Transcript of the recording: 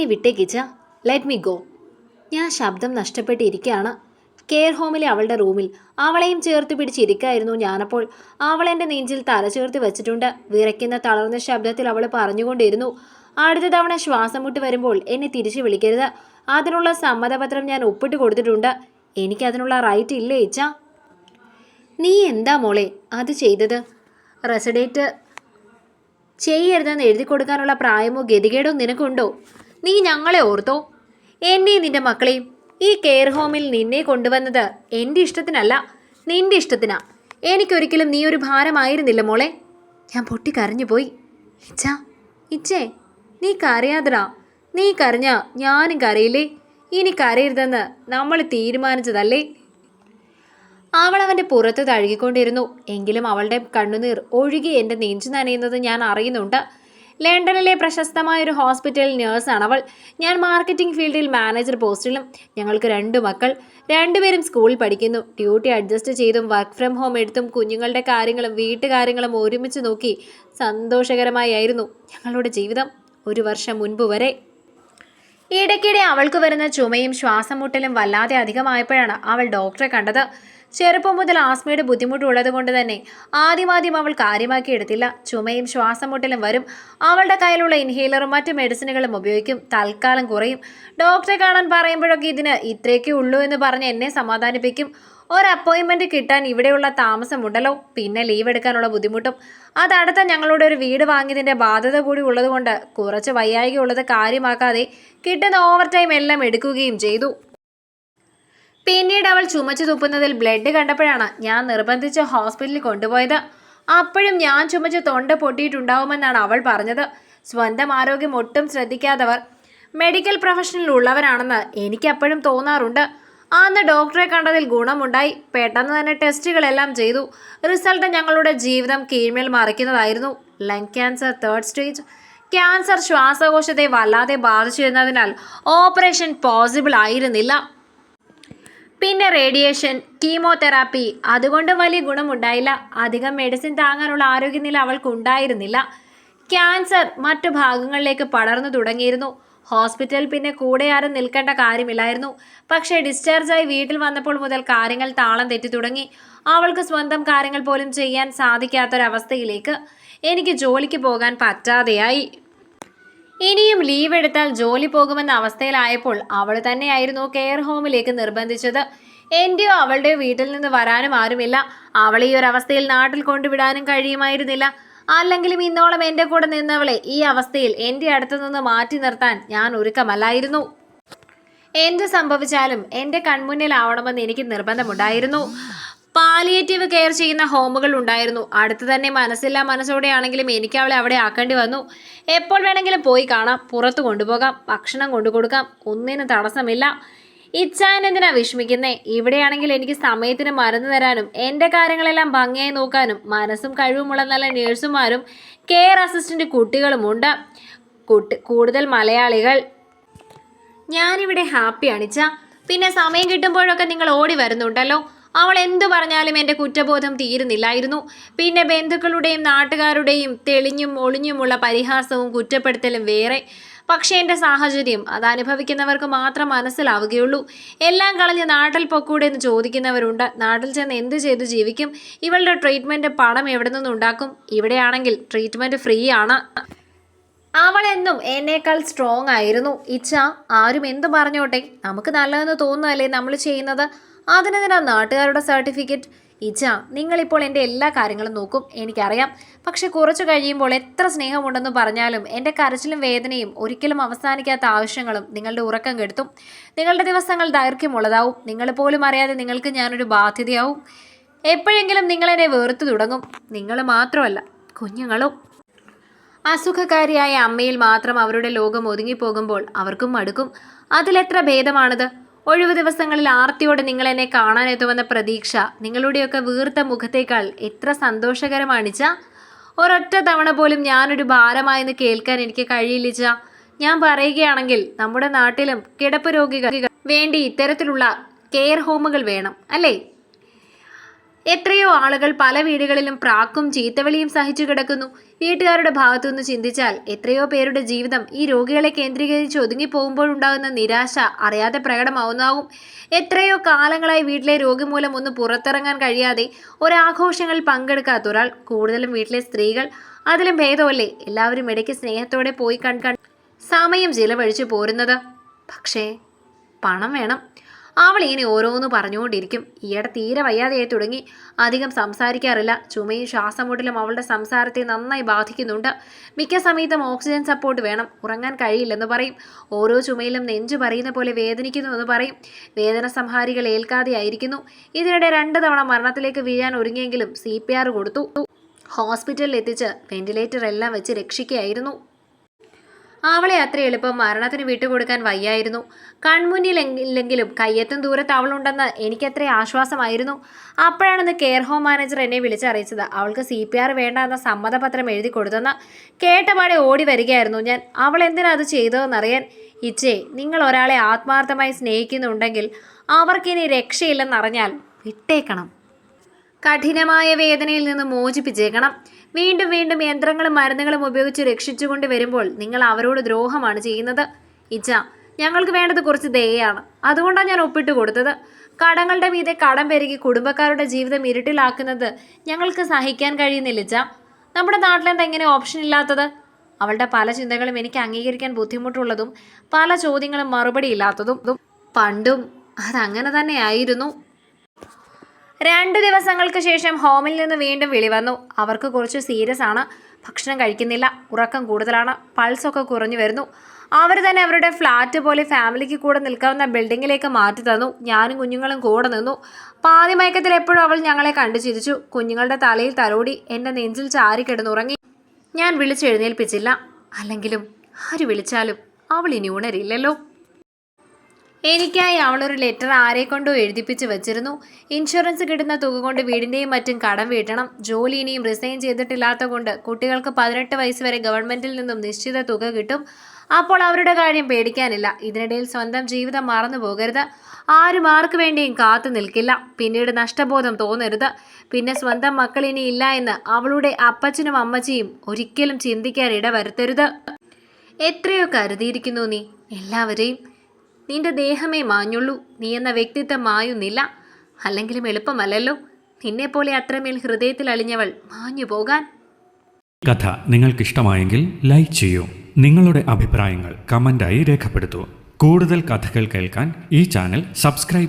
എന്നെ വിട്ടേക്കിച്ച let me go ഞാൻ ശബ്ദം നഷ്ടപ്പെട്ടിരിക്കുകയാണ് കെയർ ഹോമിലെ അവളുടെ റൂമിൽ അവളെയും ചേർത്ത് പിടിച്ചിരിക്കായിരുന്നു ഞാനപ്പോൾ. അവളെന്റെ നെഞ്ചിൽ തല ചേർത്ത് വെച്ചിട്ടുണ്ട്. വിറയ്ക്കുന്ന തളർന്ന ശബ്ദത്തിൽ അവൾ പറഞ്ഞുകൊണ്ടിരുന്നു. അടുത്ത തവണ ശ്വാസം മുട്ട് വരുമ്പോൾ എന്നെ തിരിച്ചു വിളിക്കരുത്. അതിനുള്ള സമ്മതപത്രം ഞാൻ ഒപ്പിട്ട് കൊടുത്തിട്ടുണ്ട്. എനിക്കതിനുള്ള റൈറ്റ് ഇല്ലേ ഇച്ച നീ എന്താ മോളെ അത് ചെയ്തത്? റെസിഡേറ്റ് ചെയ്യരുതെന്ന് എഴുതി കൊടുക്കാനുള്ള പ്രായമോ ഗതികേടോ നിനക്കുണ്ടോ? നീ ഞങ്ങളെ ഓർത്തോ? എന്നെയും നിന്റെ മക്കളെയും. ഈ കെയർ ഹോമിൽ നിന്നെ കൊണ്ടുവന്നത് എന്റെ ഇഷ്ടത്തിനല്ല നിന്റെ ഇഷ്ടത്തിനാ. എനിക്കൊരിക്കലും നീ ഒരു ഭാരമായിരുന്നില്ല മോളെ. ഞാൻ പൊട്ടി കരഞ്ഞു പോയി. ഇച്ച ഇച്ചേ നീ കരയാതടാ. നീ കരഞ്ഞ ഞാനും കരയില്ലേ? ഇനി കരയരുതെന്ന് നമ്മൾ തീരുമാനിച്ചതല്ലേ? അവൾ അവന്റെ പുറത്ത് തഴുകിക്കൊണ്ടിരുന്നു. എങ്കിലും അവളുടെ കണ്ണുനീർ ഒഴുകി എന്റെ നെഞ്ചു നനയുന്നത് ഞാൻ അറിയുന്നുണ്ട്. ലണ്ടനിലെ പ്രശസ്തമായ ഒരു ഹോസ്പിറ്റൽ നേഴ്സാണ് അവൾ. ഞാൻ മാർക്കറ്റിംഗ് ഫീൽഡിൽ മാനേജർ പോസ്റ്റിലും ഞങ്ങൾക്ക് രണ്ട് മക്കൾ. രണ്ടുപേരും സ്കൂളിൽ പഠിക്കുന്നു. ഡ്യൂട്ടി അഡ്ജസ്റ്റ് ചെയ്തും വർക്ക് ഫ്രം ഹോം എടുത്തും കുഞ്ഞുങ്ങളുടെ കാര്യങ്ങളും വീട്ടുകാര്യങ്ങളും ഒരുമിച്ച് നോക്കി സന്തോഷകരമായിരുന്നു ഞങ്ങളുടെ ജീവിതം ഒരു വർഷം മുൻപ് വരെ. ഇടയ്ക്കിടെ അവൾക്ക് വരുന്ന ചുമയും ശ്വാസം മുട്ടലും വല്ലാതെ അധികമായപ്പോഴാണ് അവൾ ഡോക്ടറെ കണ്ടത്. ചെറുപ്പം മുതൽ ആസ്മയുടെ ബുദ്ധിമുട്ടുള്ളത് കൊണ്ട് തന്നെ ആദ്യമാദ്യം അവൾ കാര്യമാക്കി എടുത്തില്ല. ചുമയും ശ്വാസം മുട്ടലും വരും. അവളുടെ കയ്യിലുള്ള ഇൻഹേലറും മറ്റു മെഡിസിനുകളും ഉപയോഗിക്കും. തൽക്കാലം കുറയും. ഡോക്ടറെ കാണാൻ പറയുമ്പോഴൊക്കെ ഇതിന് ഇത്രയൊക്കെ ഉള്ളൂ എന്ന് പറഞ്ഞ് എന്നെ സമാധാനിപ്പിക്കും. ഒരു അപ്പോയിൻമെന്റ് കിട്ടാൻ ഇവിടെയുള്ള താമസമുണ്ടല്ലോ പിന്നെ ലീവ് എടുക്കാനുള്ള ബുദ്ധിമുട്ടും. അതടുത്ത ഞങ്ങളുടെ ഒരു വീട് വാങ്ങിയതിന്റെ ബാധ്യത കൂടി ഉള്ളതുകൊണ്ട് കുറച്ച് വയ്യായിക ഉള്ളത് കാര്യമാക്കാതെ കിട്ടുന്ന ഓവർ ടൈം എല്ലാം എടുക്കുകയും ചെയ്തു. പിന്നീട് അവൾ ചുമച്ചു തുപ്പുന്നതിൽ ബ്ലഡ് കണ്ടപ്പോഴാണ് ഞാൻ നിർബന്ധിച്ച് ഹോസ്പിറ്റലിൽ കൊണ്ടുപോയത്. അപ്പോഴും ഞാൻ ചുമച്ച് തൊണ്ട പൊട്ടിയിട്ടുണ്ടാവുമെന്നാണ് അവൾ പറഞ്ഞത്. സ്വന്തം ആരോഗ്യം ഒട്ടും ശ്രദ്ധിക്കാത്തവർ മെഡിക്കൽ പ്രൊഫഷനിൽ ഉള്ളവരാണെന്ന് എനിക്കപ്പോഴും തോന്നാറുണ്ട്. അന്ന് ഡോക്ടറെ കണ്ടതിൽ ഗുണമുണ്ടായി. പെട്ടെന്ന് തന്നെ ടെസ്റ്റുകളെല്ലാം ചെയ്തു. റിസൾട്ട് ഞങ്ങളുടെ ജീവിതം കീഴ്മേൽ മറിക്കുന്നതായിരുന്നു. Lung cancer third stage cancer ശ്വാസകോശത്തെ വല്ലാതെ ബാധിച്ചിരുന്നതിനാൽ ഓപ്പറേഷൻ പോസിബിൾ ആയിരുന്നില്ല. പിന്നെ റേഡിയേഷൻ കീമോതെറാപ്പി അതുകൊണ്ട് വലിയ ഗുണമുണ്ടായില്ല. അധികം മെഡിസിൻ താങ്ങാനുള്ള ആരോഗ്യനില അവൾക്ക് ഉണ്ടായിരുന്നില്ല ക്യാൻസർ മറ്റു ഭാഗങ്ങളിലേക്ക് പടർന്നു തുടങ്ങിയിരുന്നു. ഹോസ്പിറ്റൽ പിന്നെ കൂടെ ആരും നിൽക്കേണ്ട കാര്യമില്ലായിരുന്നു. പക്ഷേ ഡിസ്ചാർജായി വീട്ടിൽ വന്നപ്പോൾ മുതൽ കാര്യങ്ങൾ താളം തെറ്റി തുടങ്ങി. അവൾക്ക് സ്വന്തം കാര്യങ്ങൾ പോലും ചെയ്യാൻ സാധിക്കാത്തൊരവസ്ഥയിലേക്ക് എനിക്ക് ജോലിക്ക് പോകാൻ പറ്റാതെയായി. ഇനിയും ലീവ് എടുത്താൽ ജോലി പോകുമെന്ന അവസ്ഥയിലായപ്പോൾ അവൾ തന്നെയായിരുന്നു കെയർ ഹോമിലേക്ക് നിർബന്ധിച്ചത്. എന്റെയോ അവളുടെ വീട്ടിൽ നിന്ന് വരാനും ആരുമില്ല. അവളെ ഈ ഒരു അവസ്ഥയിൽ നാട്ടിൽ കൊണ്ടുവിടാനും കഴിയുമായിരുന്നില്ല. അല്ലെങ്കിലും ഇന്നോളം എന്റെ കൂടെ നിന്നവളെ ഈ അവസ്ഥയിൽ എന്റെ അടുത്തു നിന്ന് മാറ്റി നിർത്താൻ ഞാൻ ഒരുക്കമല്ലായിരുന്നു. എന്ത് സംഭവിച്ചാലും എന്റെ കൺമുന്നിലാവണമെന്ന് എനിക്ക് നിർബന്ധമുണ്ടായിരുന്നു. പാലിയേറ്റീവ് കെയർ ചെയ്യുന്ന ഹോമുകൾ ഉണ്ടായിരുന്നു. അടുത്ത് തന്നെ മനസ്സില്ലാ മനസ്സോടെയാണെങ്കിലും എനിക്ക് അവളെ അവിടെ ആക്കേണ്ടി വന്നു. എപ്പോൾ വേണമെങ്കിലും പോയി കാണാം. പുറത്ത് കൊണ്ടുപോകാം. ഭക്ഷണം കൊണ്ടു കൊടുക്കാം ഒന്നിനും തടസ്സമില്ല. ഇച്ഛാൻ എന്തിനാ വിഷമിക്കുന്നേ? ഇവിടെയാണെങ്കിൽ എനിക്ക് സമയത്തിന് മരുന്ന് തരാനും എന്റെ കാര്യങ്ങളെല്ലാം ഭംഗിയായി നോക്കാനും മനസ്സും കഴിവുമുള്ള നല്ല നേഴ്സുമാരും കെയർ അസിസ്റ്റന്റ് കുട്ടികളുമുണ്ട് കുട്ടി കൂടുതൽ മലയാളികൾ. ഞാനിവിടെ ഹാപ്പിയാണ് ഇച്ച. പിന്നെ സമയം കിട്ടുമ്പോഴൊക്കെ നിങ്ങൾ ഓടി വരുന്നുണ്ടല്ലോ. അവൾ എന്തു പറഞ്ഞാലും എന്റെ കുറ്റബോധം തീരുന്നില്ലായിരുന്നു. പിന്നെ ബന്ധുക്കളുടെയും നാട്ടുകാരുടെയും തെളിഞ്ഞും ഒളിഞ്ഞുമുള്ള പരിഹാസവും കുറ്റപ്പെടുത്തലും വേറെ. പക്ഷേ എന്റെ സാഹചര്യം അത് അനുഭവിക്കുന്നവർക്ക് മാത്രം മനസ്സിലാവുകയുള്ളൂ. എല്ലാം കളഞ്ഞ് നാട്ടിൽ പൊക്കൂടെ എന്ന് ചോദിക്കുന്നവരുണ്ട്. നാട്ടിൽ ചെന്ന് എന്ത് ചെയ്തു ജീവിക്കും? ഇവളുടെ ട്രീറ്റ്മെന്റ് പണം എവിടെ നിന്നുണ്ടാക്കും? ഇവിടെയാണെങ്കിൽ ട്രീറ്റ്മെന്റ് ഫ്രീ ആണ്. അവൾ എന്നും എന്നേക്കാൾ സ്ട്രോങ് ആയിരുന്നു. ഇച്ച ആരും എന്തു പറഞ്ഞോട്ടെ? നമുക്ക് നല്ലതെന്ന് തോന്നുന്നതല്ലേ നമ്മൾ ചെയ്യുന്നത്? അതിനെതിനാ നാട്ടുകാരുടെ സർട്ടിഫിക്കറ്റ് ഇച്ച നിങ്ങളിപ്പോൾ എന്റെ എല്ലാ കാര്യങ്ങളും നോക്കും എനിക്കറിയാം. പക്ഷെ കുറച്ചു കഴിയുമ്പോൾ എത്ര സ്നേഹമുണ്ടെന്ന് പറഞ്ഞാലും എന്റെ കരച്ചിലും വേദനയും ഒരിക്കലും അവസാനിക്കാത്ത ആവശ്യങ്ങളും നിങ്ങളുടെ ഉറക്കം കെടുത്തും. നിങ്ങളുടെ ദിവസങ്ങൾ ദൈർഘ്യമുള്ളതാവും. നിങ്ങൾ പോലും അറിയാതെ നിങ്ങൾക്ക് ഞാനൊരു ബാധ്യതയാവും. എപ്പോഴെങ്കിലും നിങ്ങളെന്നെ വേർത്തു തുടങ്ങും. നിങ്ങൾ മാത്രമല്ല കുഞ്ഞുങ്ങളും. അസുഖകാരിയായ അമ്മയിൽ മാത്രം അവരുടെ ലോകം ഒതുങ്ങിപ്പോകുമ്പോൾ അവർക്കും മടുക്കും. അതിലെത്ര ഭേദമാണത്? ഒഴിവു ദിവസങ്ങളിൽ ആർത്തിയോടെ നിങ്ങൾ എന്നെ കാണാനെത്തുമെന്ന പ്രതീക്ഷ നിങ്ങളുടെയൊക്കെ വീർത്ത മുഖത്തേക്കാൾ എത്ര സന്തോഷകരമാണിച്ച ഒരൊറ്റ തവണ പോലും ഞാനൊരു ഭാരമായെന്ന് കേൾക്കാൻ എനിക്ക് കഴിയില്ലിച്ച ഞാൻ പറയുകയാണെങ്കിൽ നമ്മുടെ നാട്ടിലും കിടപ്പ് രോഗികൾ വേണ്ടി ഇത്തരത്തിലുള്ള കെയർ ഹോമുകൾ വേണം അല്ലേ? എത്രയോ ആളുകൾ പല വീടുകളിലും പ്രാക്കും ചീത്തവിളിയും സഹിച്ചു കിടക്കുന്നു. വീട്ടുകാരുടെ ഭാഗത്തുനിന്ന് ചിന്തിച്ചാൽ എത്രയോ പേരുടെ ജീവിതം ഈ രോഗികളെ കേന്ദ്രീകരിച്ച് ഒതുങ്ങിപ്പോകുമ്പോഴുണ്ടാകുന്ന നിരാശ അറിയാതെ പ്രകടമാവുന്നതാകും എത്രയോ കാലങ്ങളായി വീട്ടിലെ രോഗി മൂലം ഒന്ന് പുറത്തിറങ്ങാൻ കഴിയാതെ ഒരാഘോഷങ്ങളിൽ പങ്കെടുക്കാത്ത ഒരാൾ കൂടുതലും വീട്ടിലെ സ്ത്രീകൾ. അതിലും ഭേദമല്ലേ? എല്ലാവരും ഇടയ്ക്ക് സ്നേഹത്തോടെ പോയി കൺ സമയം ചിലവഴിച്ചു പോരുന്നത്. പക്ഷേ പണം വേണം. അവൾ ഇങ്ങനെ ഓരോന്ന് പറഞ്ഞുകൊണ്ടിരിക്കും. ഈയിടെ തീരെ വയ്യാതെയായി തുടങ്ങി. അധികം സംസാരിക്കാറില്ല. ചുമയും ശ്വാസമുട്ടലും അവളുടെ സംസാരത്തെ നന്നായി ബാധിക്കുന്നുണ്ട്. മിക്ക സമയത്തും ഓക്സിജൻ സപ്പോർട്ട് വേണം. ഉറങ്ങാൻ കഴിയില്ലെന്ന് പറയും. ഓരോ ചുമയിലും നെഞ്ചു പറയുന്ന പോലെ വേദനിക്കുന്നു എന്ന് പറയും. വേദന സംഹാരികൾ ഏൽക്കാതെയായിരിക്കുന്നു ഇതിനിടെ രണ്ട് തവണ മരണത്തിലേക്ക് വീഴാൻ ഒരുങ്ങിയെങ്കിലും സി കൊടുത്തു. ഹോസ്പിറ്റലിൽ എത്തിച്ച് വെന്റിലേറ്റർ എല്ലാം വെച്ച് രക്ഷിക്കുകയായിരുന്നു. അവളെ അത്ര എളുപ്പം മരണത്തിന് വിട്ടുകൊടുക്കാൻ വയ്യായിരുന്നു. കൺമുന്നിൽ ഇല്ലെങ്കിലും കയ്യെത്തും ദൂരത്ത് അവളുണ്ടെന്ന് എനിക്കത്ര ആശ്വാസമായിരുന്നു. അപ്പോഴാണെന്ന് കെയർ ഹോം മാനേജർ എന്നെ വിളിച്ചറിയിച്ചത്. അവൾക്ക് സി പി ആർ വേണ്ട എന്ന സമ്മതപത്രം എഴുതി കൊടുത്തെന്ന് കേട്ടപാടെ ഓടി വരികയായിരുന്നു ഞാൻ. അവൾ എന്തിനാ അത് ചെയ്തതെന്നറിയാൻ? ഇച്ചേ നിങ്ങൾ ഒരാളെ ആത്മാർത്ഥമായി സ്നേഹിക്കുന്നുണ്ടെങ്കിൽ അവർക്കിനി രക്ഷയില്ലെന്നറിഞ്ഞാൽ വിട്ടേക്കണം. കഠിനമായ വേദനയിൽ നിന്ന് മോചിപ്പിച്ചേക്കണം. വീണ്ടും വീണ്ടും യന്ത്രങ്ങളും മരുന്നുകളും ഉപയോഗിച്ച് രക്ഷിച്ചുകൊണ്ട് വരുമ്പോൾ നിങ്ങൾ അവരോട് ദ്രോഹമാണ് ചെയ്യുന്നത്. ഇച്ച ഞങ്ങൾക്ക് വേണ്ടത് കുറച്ച് ദയയാണ്. അതുകൊണ്ടാണ് ഞാൻ ഒപ്പിട്ട് കൊടുത്തത്. കടങ്ങളുടെ മീതെ കടം പെരുകി കുടുംബക്കാരുടെ ജീവിതം ഇരുട്ടിലാക്കുന്നത് ഞങ്ങൾക്ക് സഹിക്കാൻ കഴിയുന്നില്ല ഇച്ച. നമ്മുടെ നാട്ടിലെന്താ എങ്ങനെ ഓപ്ഷൻ ഇല്ലാത്തത്? അവളുടെ പല ചിന്തകളും എനിക്ക് അംഗീകരിക്കാൻ ബുദ്ധിമുട്ടുള്ളതും പല ചോദ്യങ്ങളും മറുപടി ഇല്ലാത്തതും. പണ്ടും അതങ്ങനെ തന്നെയായിരുന്നു രണ്ടു ദിവസങ്ങൾക്ക് ശേഷം ഹോമിൽ നിന്ന് വീണ്ടും വിളി വന്നു. അവർക്ക് കുറച്ച് സീരിയസ് ആണ്. ഭക്ഷണം കഴിക്കുന്നില്ല. ഉറക്കം കൂടുതലാണ്. പൾസൊക്കെ കുറഞ്ഞു വരുന്നു. അവർ തന്നെ അവരുടെ ഫ്ലാറ്റ് പോലെ ഫാമിലിക്ക് കൂടെ നിൽക്കാവുന്ന ബിൽഡിങ്ങിലേക്ക് മാറ്റി തന്നു. ഞാനും കുഞ്ഞുങ്ങളും കൂടെ നിന്നു. പാതി മയക്കത്തിൽ എപ്പോഴും അവൾ ഞങ്ങളെ കണ്ടു ചിരിച്ചു. കുഞ്ഞുങ്ങളുടെ തലയിൽ തലോടി എന്റെ നെഞ്ചിൽ ചാരി കിടന്നുറങ്ങി. ഞാൻ വിളിച്ചെഴുന്നേൽപ്പിച്ചില്ല അല്ലെങ്കിലും ആര് വിളിച്ചാലും അവൾ ഇനി ഉണരില്ലല്ലോ. എനിക്കായി അവളൊരു ലെറ്റർ ആരെ കൊണ്ടോ എഴുതിപ്പിച്ച് വെച്ചിരുന്നു. ഇൻഷുറൻസ് കിട്ടുന്ന തുക കൊണ്ട് വീടിന്റെയും മറ്റും കടം വീട്ടണം. ജോലി ഇനിയും റിസൈൻ ചെയ്തിട്ടില്ലാത്ത കൊണ്ട് കുട്ടികൾക്ക് പതിനെട്ട് വയസ്സ് വരെ ഗവൺമെന്റിൽ നിന്നും നിശ്ചിത തുക കിട്ടും. അപ്പോൾ അവരുടെ കാര്യം പേടിക്കാനില്ല. ഇതിനിടയിൽ സ്വന്തം ജീവിതം മറന്നു പോകരുത്. ആരും ആർക്ക് വേണ്ടിയും കാത്തു നിൽക്കില്ല. പിന്നീട് നഷ്ടബോധം തോന്നരുത്. പിന്നെ സ്വന്തം മക്കൾ ഇനി ഇല്ല എന്ന് അവളുടെ അപ്പച്ചനും അമ്മച്ചിയും ഒരിക്കലും ചിന്തിക്കാൻ ഇടവരുത്തരുത്. എത്രയോ കരുതിയിരിക്കുന്നു നീ. എല്ലാവരെയും നിന്റെ ദേഹമേ മാഞ്ഞുള്ളൂ. നീ എന്ന വ്യക്തിത്വം മായുന്നില്ല. അല്ലെങ്കിലും എളുപ്പമല്ലല്ലോ. നിന്നെപ്പോലെ അത്രമേൽ ഹൃദയത്തിൽ അളിഞ്ഞവൾ മാഞ്ഞു പോകാൻ. കഥ നിങ്ങൾക്കിഷ്ടമായെങ്കിൽ ലൈക്ക് ചെയ്യൂ. നിങ്ങളുടെ അഭിപ്രായങ്ങൾ കമന്റായി രേഖപ്പെടുത്തൂ. കൂടുതൽ കഥകൾ കേൾക്കാൻ ഈ ചാനൽ സബ്സ്ക്രൈബ്